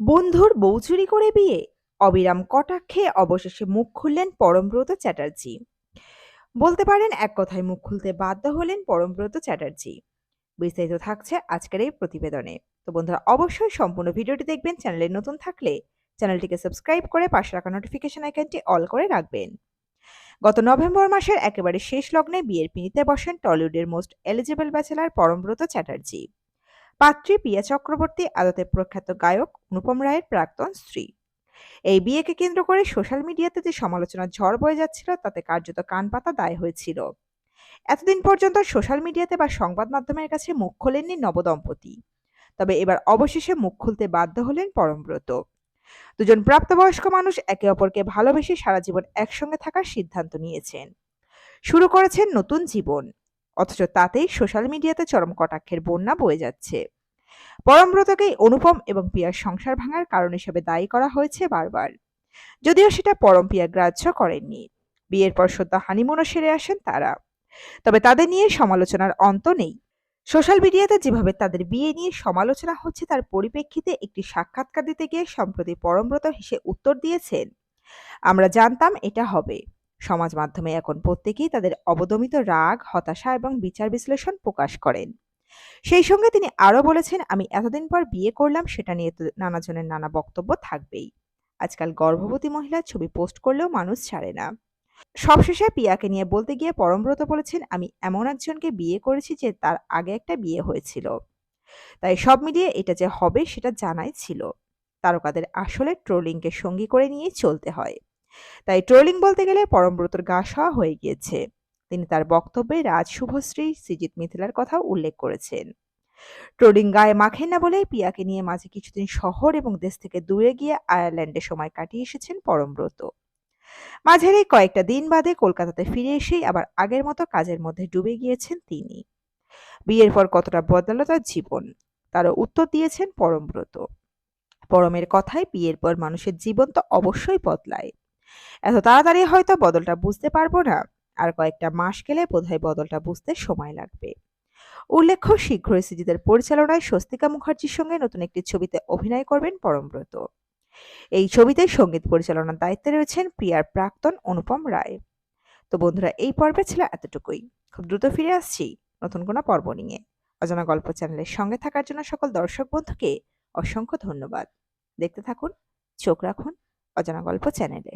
বন্ধুর বউ চুরি করে বিয়ে। অবিরাম কটাক্ষে অবশেষে মুখ খুললেন পরমব্রত চ্যাটার্জি। বলতে পারেন এক কথায় মুখ খুলতে বাধ্য হলেন পরমব্রত চ্যাটার্জি। বিস্তারিত থাকছে আজকের এই প্রতিবেদনে। তো বন্ধুরা, অবশ্যই সম্পূর্ণ ভিডিওটি দেখবেন, চ্যানেলে নতুন থাকলে চ্যানেলটিকে সাবস্ক্রাইব করে পাশে রাখা নোটিফিকেশন আইকনটি অল করে রাখবেন। গত নভেম্বর মাসের একেবারে শেষ লগ্নে বিয়ের পিনিতে বসেন টলিউডের most eligible bachelor Parambrata Chatterjee. পাত্রী পিয়া চক্রবর্তী আদতে প্রখ্যাত গায়ক অনুপম রায়ের প্রাক্তন স্ত্রী। এই বিয়েকে কেন্দ্র করে সোশ্যাল মিডিয়াতে যে সমালোচনার ঝড় বয়ে যাচ্ছিল, তাতে কার্যত কান পাতা দায় হয়েছিল। এতদিন পর্যন্ত সোশ্যাল মিডিয়াতে বা সংবাদ মাধ্যমের কাছে মুখ খোলেননি নবদম্পতি। তবে এবার অবশেষে মুখ খুলতে বাধ্য হলেন পরমব্রত। দুজন প্রাপ্তবয়স্ক মানুষ একে অপরকে ভালোবেসে সারা জীবন একসঙ্গে থাকার সিদ্ধান্ত নিয়েছেন। শুরু করেছেন নতুন জীবন। অথচ তাতেই সোশ্যাল মিডিয়াতে চরম কটাক্ষের বন্যা বয়ে যাচ্ছে। পরমব্রতকেই অনুপম এবং পিয়ার সংসার ভাঙার কারণ হিসেবে দায়ী করা হয়েছে বারবার। যদিও সেটা পরম পিয়া গ্রাহ্য করেননি। বিয়ের পর সদ্য হানিমুনও সেরে আসেন তারা। তবে তাদের নিয়ে সমালোচনার অন্ত নেই। সোশ্যাল মিডিয়াতে যেভাবে তাদের বিয়ে নিয়ে সমালোচনা হচ্ছে, তার পরিপ্রেক্ষিতে একটি সাক্ষাৎকার দিতে গিয়ে সম্প্রতি পরমব্রত হেসে উত্তর দিয়েছেন, আমরা জানতাম এটা হবে। সমাজ মাধ্যমে এখন প্রত্যেকেই তাদের অবদমিত রাগ, হতাশা এবং বিচার বিশ্লেষণ প্রকাশ করেন। সেই সঙ্গে তিনি আরও বলেছেন, আমি এতদিন পর বিয়ে করলাম, সেটা নিয়ে তো নানাজনের নানা বক্তব্য থাকবেই। আজকাল গর্ভবতী মহিলার ছবি পোস্ট করলেও মানুষ ছাড়ে না। সবশেষে পিয়াকে নিয়ে বলতে গিয়ে পরমব্রত বলেছেন, আমি এমন একজনকে বিয়ে করেছি যে তার আগে একটা বিয়ে হয়েছিল। তাই সব মিলিয়ে এটা যে হবে সেটা জানাই ছিল। তারকাদের আসলে ট্রোলিংকে সঙ্গী করে নিয়েই চলতে হয়। তাই ট্রোলিং বলতে গেলে পরমব্রতর গা সওয়া হয়ে গিয়েছে। তিনি তার বক্তব্যে রাজ শুভশ্রী, সৃজিত মিথিলার কথাও উল্লেখ করেছেন। ট্রোলিং গায়ে মাখেন না বলেই পিয়াকে নিয়ে মাঝে কিছুদিন শহর এবং দেশ থেকে দূরে গিয়ে আয়ারল্যান্ডে সময় কাটিয়ে এসেছেন পরমব্রত মাঝের এই কয়েকটা দিন বাদে কলকাতাতে ফিরে এসেই আবার আগের মতো কাজের মধ্যে ডুবে গিয়েছেন তিনি। বিয়ের পর কতটা বদলালো তার জীবন, তারও উত্তর দিয়েছেন পরমব্রত পরমের কথায় বিয়ের পর মানুষের জীবন তো অবশ্যই বদলায়। এত তাড়াতাড়ি হয়তো বদলটা বুঝতে পারব না। আর কয়েকটা মাস গেলে বোধহয় বদলটা বুঝতে সময় লাগবে। উল্লেখ্য, শীঘ্রই সিজিদের পরিচালনায় স্বস্তিকা মুখার্জির সঙ্গে নতুন একটি ছবিতে অভিনয় করবেন পরমব্রত এই ছবিতে সংগীত পরিচালনার দায়িত্বে রয়েছেন প্রিয়ার প্রাক্তন অনুপম রায়। তো বন্ধুরা, এই পর্বে ছিল এতটুকুই। খুব দ্রুত ফিরে আসছি নতুন কোনো পর্ব নিয়ে। অজানা গল্প চ্যানেলের সঙ্গে থাকার জন্য সকল দর্শক বন্ধুকে অসংখ্য ধন্যবাদ। দেখতে থাকুন, চোখ রাখুন অজানা গল্প চ্যানেলে।